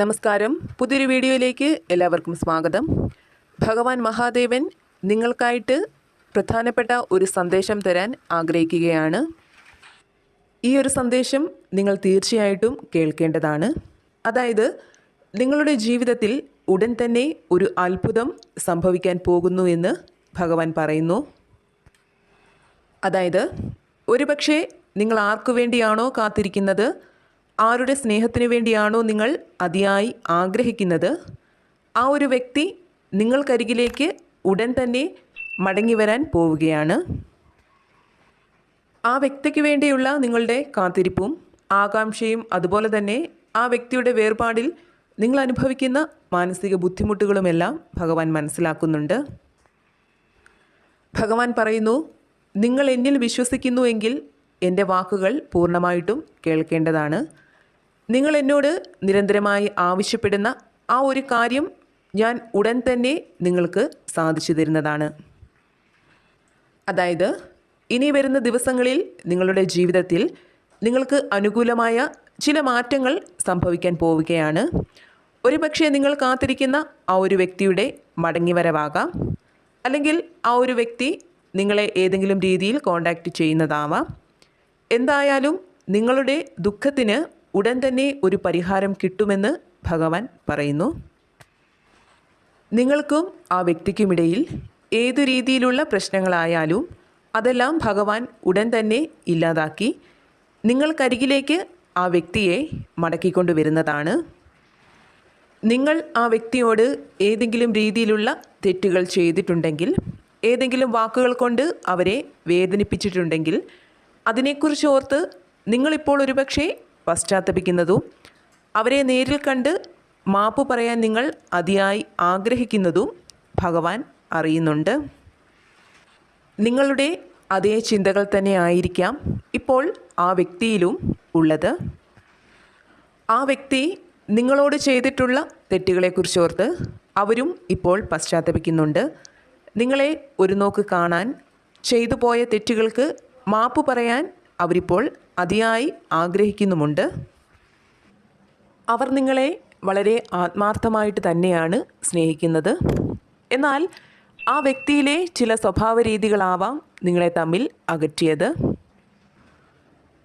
നമസ്കാരം. പുതിയൊരു വീഡിയോയിലേക്ക് എല്ലാവർക്കും സ്വാഗതം. ഭഗവാൻ മഹാദേവൻ നിങ്ങൾക്കായിട്ട് പ്രധാനപ്പെട്ട ഒരു സന്ദേശം തരാൻ ആഗ്രഹിക്കുകയാണ്. ഈ ഒരു സന്ദേശം നിങ്ങൾ തീർച്ചയായിട്ടും കേൾക്കേണ്ടതാണ്. അതായത് നിങ്ങളുടെ ജീവിതത്തിൽ ഉടൻ തന്നെ ഒരു അത്ഭുതം സംഭവിക്കാൻ പോകുന്നു എന്ന് ഭഗവാൻ പറയുന്നു. അതായത് ഒരുപക്ഷെ നിങ്ങൾ ആർക്കു വേണ്ടിയാണോ കാത്തിരിക്കുന്നത്? ആരുടെ സ്നേഹത്തിന് വേണ്ടിയാണോ നിങ്ങൾ അതിയായി ആഗ്രഹിക്കുന്നത്? ആ ഒരു വ്യക്തി നിങ്ങൾക്കരികിലേക്ക് ഉടൻ തന്നെ മടങ്ങി വരാൻ പോവുകയാണ്. ആ വ്യക്തിക്ക് വേണ്ടിയുള്ള നിങ്ങളുടെ കാത്തിരിപ്പും ആകാംക്ഷയും അതുപോലെ തന്നെ ആ വ്യക്തിയുടെ വേർപാടിൽ നിങ്ങൾ അനുഭവിക്കുന്ന മാനസിക ബുദ്ധിമുട്ടുകളുമെല്ലാം ഭഗവാൻ മനസ്സിലാക്കുന്നുണ്ട്. ഭഗവാൻ പറയുന്നു നിങ്ങൾ എന്നിൽ വിശ്വസിക്കുന്നുവെങ്കിൽ എന്റെ വാക്കുകൾ പൂർണമായിട്ടും കേൾക്കേണ്ടതാണ്. നിങ്ങൾ എന്നോട് നിരന്തരമായി ആവശ്യപ്പെടുന്ന ആ ഒരു കാര്യം ഞാൻ ഉടൻ തന്നെ നിങ്ങൾക്ക് സാധിച്ചു തരുന്നതാണ്. അതായത് ഇനി വരുന്ന ദിവസങ്ങളിൽ നിങ്ങളുടെ ജീവിതത്തിൽ നിങ്ങൾക്ക് അനുകൂലമായ ചില മാറ്റങ്ങൾ സംഭവിക്കാൻ പോവുകയാണ്. ഒരുപക്ഷെ നിങ്ങൾ കാത്തിരിക്കുന്ന ആ ഒരു വ്യക്തിയുടെ മടങ്ങിവരവാകാം. അല്ലെങ്കിൽ ആ ഒരു വ്യക്തി നിങ്ങളെ ഏതെങ്കിലും രീതിയിൽ കോണ്ടാക്റ്റ് ചെയ്യുന്നതാവാം. എന്തായാലും നിങ്ങളുടെ ദുഃഖത്തിന് ഉടൻ തന്നെ ഒരു പരിഹാരം കിട്ടുമെന്ന് ഭഗവാൻ പറയുന്നു. നിങ്ങൾക്കും ആ വ്യക്തിക്കുമിടയിൽ ഏതു രീതിയിലുള്ള പ്രശ്നങ്ങളായാലും അതെല്ലാം ഭഗവാൻ ഉടൻ തന്നെ ഇല്ലാതാക്കി നിങ്ങൾക്കരികിലേക്ക് ആ വ്യക്തിയെ മടക്കിക്കൊണ്ടുവരുന്നതാണ് നിങ്ങൾ ആ വ്യക്തിയോട് ഏതെങ്കിലും രീതിയിലുള്ള തെറ്റുകൾ ചെയ്തിട്ടുണ്ടെങ്കിൽ ഏതെങ്കിലും വാക്കുകൾ കൊണ്ട് അവരെ വേദനിപ്പിച്ചിട്ടുണ്ടെങ്കിൽ അതിനെക്കുറിച്ച് ഓർത്ത് നിങ്ങളിപ്പോൾ ഒരുപക്ഷെ പശ്ചാത്തപിക്കുന്നതും അവരെ നേരിൽ കണ്ട് മാപ്പ് പറയാൻ നിങ്ങൾ അതിയായി ആഗ്രഹിക്കുന്നതും ഭഗവാൻ അറിയുന്നുണ്ട്. നിങ്ങളുടെ അതേ ചിന്തകൾ തന്നെ ആയിരിക്കാം ഇപ്പോൾ ആ വ്യക്തിയിലും ഉള്ളത്. ആ വ്യക്തി നിങ്ങളോട് ചെയ്തിട്ടുള്ള തെറ്റുകളെക്കുറിച്ച് ഓർത്ത് അവരും ഇപ്പോൾ പശ്ചാത്തപിക്കുന്നുണ്ട്. നിങ്ങളെ ഒരു നോക്ക് കാണാൻ ചെയ്തു പോയ തെറ്റുകൾക്ക് മാപ്പ് പറയാൻ അവരിപ്പോൾ അതിയായി ആഗ്രഹിക്കുന്നുമുണ്ട്. അവർ നിങ്ങളെ വളരെ ആത്മാർത്ഥമായിട്ട് തന്നെയാണ് സ്നേഹിക്കുന്നത്. എന്നാൽ ആ വ്യക്തിയിലെ ചില സ്വഭാവ രീതികളാവാം നിങ്ങളെ തമ്മിൽ അകറ്റിയത്.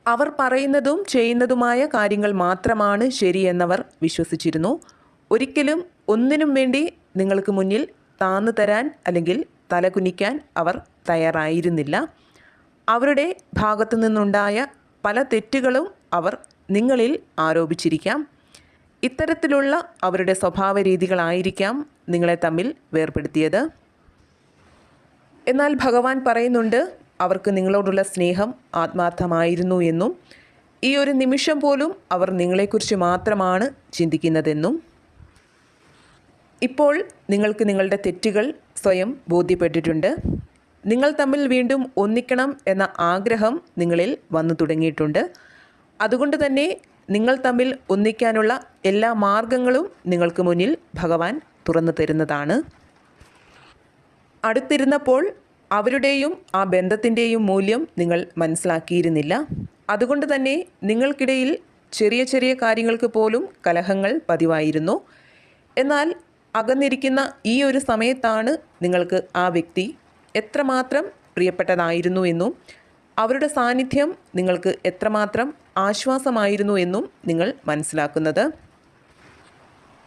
അവർ പറയുന്നതും ചെയ്യുന്നതുമായ കാര്യങ്ങൾ മാത്രമാണ് ശരിയെന്നവർ വിശ്വസിച്ചിരുന്നു. ഒരിക്കലും ഒന്നിനും വേണ്ടി നിങ്ങൾക്ക് മുന്നിൽ താന്നു തരാൻ അല്ലെങ്കിൽ തലകുനിക്കാൻ അവർ തയ്യാറായിരുന്നില്ല. അവരുടെ ഭാഗത്തു നിന്നുണ്ടായ പല തെറ്റുകളും അവർ നിങ്ങളിൽ ആരോപിച്ചിരിക്കാം. ഇത്തരത്തിലുള്ള അവരുടെ സ്വഭാവ രീതികളായിരിക്കാം നിങ്ങളെ തമ്മിൽ വേർപെടുത്തിയത്. എന്നാൽ ഭഗവാൻ പറയുന്നുണ്ട് അവർക്ക് നിങ്ങളോടുള്ള സ്നേഹം ആത്മാർത്ഥമായിരുന്നു എന്നും ഈ ഒരു നിമിഷം പോലും അവർ നിങ്ങളെക്കുറിച്ച് മാത്രമാണ് ചിന്തിക്കുന്നതെന്നും. ഇപ്പോൾ നിങ്ങൾക്ക് നിങ്ങളുടെ തെറ്റുകൾ സ്വയം ബോധ്യപ്പെട്ടിട്ടുണ്ട്. നിങ്ങൾ തമ്മിൽ വീണ്ടും ഒന്നിക്കണം എന്ന ആഗ്രഹം നിങ്ങളിൽ വന്നു തുടങ്ങിയിട്ടുണ്ട്. അതുകൊണ്ട് തന്നെ നിങ്ങൾ തമ്മിൽ ഒന്നിക്കാനുള്ള എല്ലാ മാർഗങ്ങളും നിങ്ങൾക്ക് മുന്നിൽ ഭഗവാൻ തുറന്നു തരുന്നതാണ്. അടുത്തിരുന്നപ്പോൾ അവരുടെയും ആ ബന്ധത്തിന്റെയും മൂല്യം നിങ്ങൾ മനസ്സിലാക്കിയിരുന്നില്ല. അതുകൊണ്ട് തന്നെ നിങ്ങൾക്കിടയിൽ ചെറിയ ചെറിയ കാര്യങ്ങൾക്ക് പോലും കലഹങ്ങൾ പതിവായിരുന്നു. എന്നാൽ അകന്നിരിക്കുന്ന ഈ ഒരു സമയത്താണ് നിങ്ങൾക്ക് ആ വ്യക്തി എത്രമാത്രം പ്രിയപ്പെട്ടതായിരുന്നു എന്നും അവരുടെ സാന്നിധ്യം നിങ്ങൾക്ക് എത്രമാത്രം ആശ്വാസമായിരുന്നു എന്നും നിങ്ങൾ മനസ്സിലാക്കുന്നത്.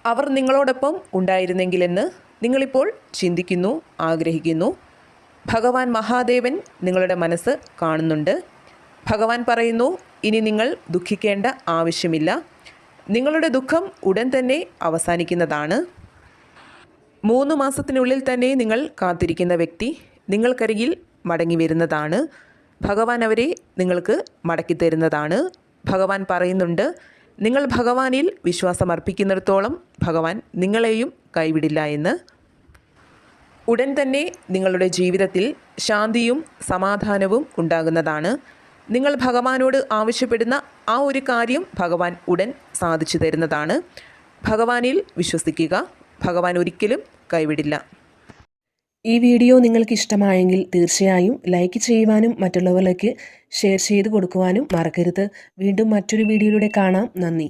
അവർ നിങ്ങളോടൊപ്പം ഉണ്ടായിരുന്നെങ്കിലെന്ന് നിങ്ങളിപ്പോൾ ചിന്തിക്കുന്നു ആഗ്രഹിക്കുന്നു. ഭഗവാൻ മഹാദേവൻ നിങ്ങളുടെ മനസ്സ് കാണുന്നുണ്ട്. ഭഗവാൻ പറയുന്നു ഇനി നിങ്ങൾ ദുഃഖിക്കേണ്ട ആവശ്യമില്ല. നിങ്ങളുടെ ദുഃഖം ഉടൻ തന്നെ അവസാനിക്കുന്നതാണ്. മൂന്ന് മാസത്തിനുള്ളിൽ തന്നെ നിങ്ങൾ കാത്തിരിക്കുന്ന വ്യക്തി നിങ്ങൾക്കരികിൽ മടങ്ങി വരുന്നതാണ്. ഭഗവാൻ അവരെ നിങ്ങൾക്ക് മടക്കി തരുന്നതാണ്. ഭഗവാൻ പറയുന്നുണ്ട് നിങ്ങൾ ഭഗവാനിൽ വിശ്വാസം അർപ്പിക്കുന്നിടത്തോളം ഭഗവാൻ നിങ്ങളെയും കൈവിടില്ല എന്ന്. ഉടൻ തന്നെ നിങ്ങളുടെ ജീവിതത്തിൽ ശാന്തിയും സമാധാനവും ഉണ്ടാകുന്നതാണ്. നിങ്ങൾ ഭഗവാനോട് ആവശ്യപ്പെടുന്ന ആ ഒരു കാര്യം ഭഗവാൻ ഉടൻ സാധിച്ചു തരുന്നതാണ്. ഭഗവാനിൽ വിശ്വസിക്കുക ഭഗവാൻ ഒരിക്കലും കൈവിടില്ല. ഈ വീഡിയോ നിങ്ങൾക്ക് ഇഷ്ടമായെങ്കിൽ തീർച്ചയായും ലൈക്ക് ചെയ്യുവാനും മറ്റുള്ളവരിലേക്ക് ഷെയർ ചെയ്ത് കൊടുക്കുവാനും മറക്കരുത്. വീണ്ടും മറ്റൊരു വീഡിയോയിലൂടെ കാണാം. നന്ദി.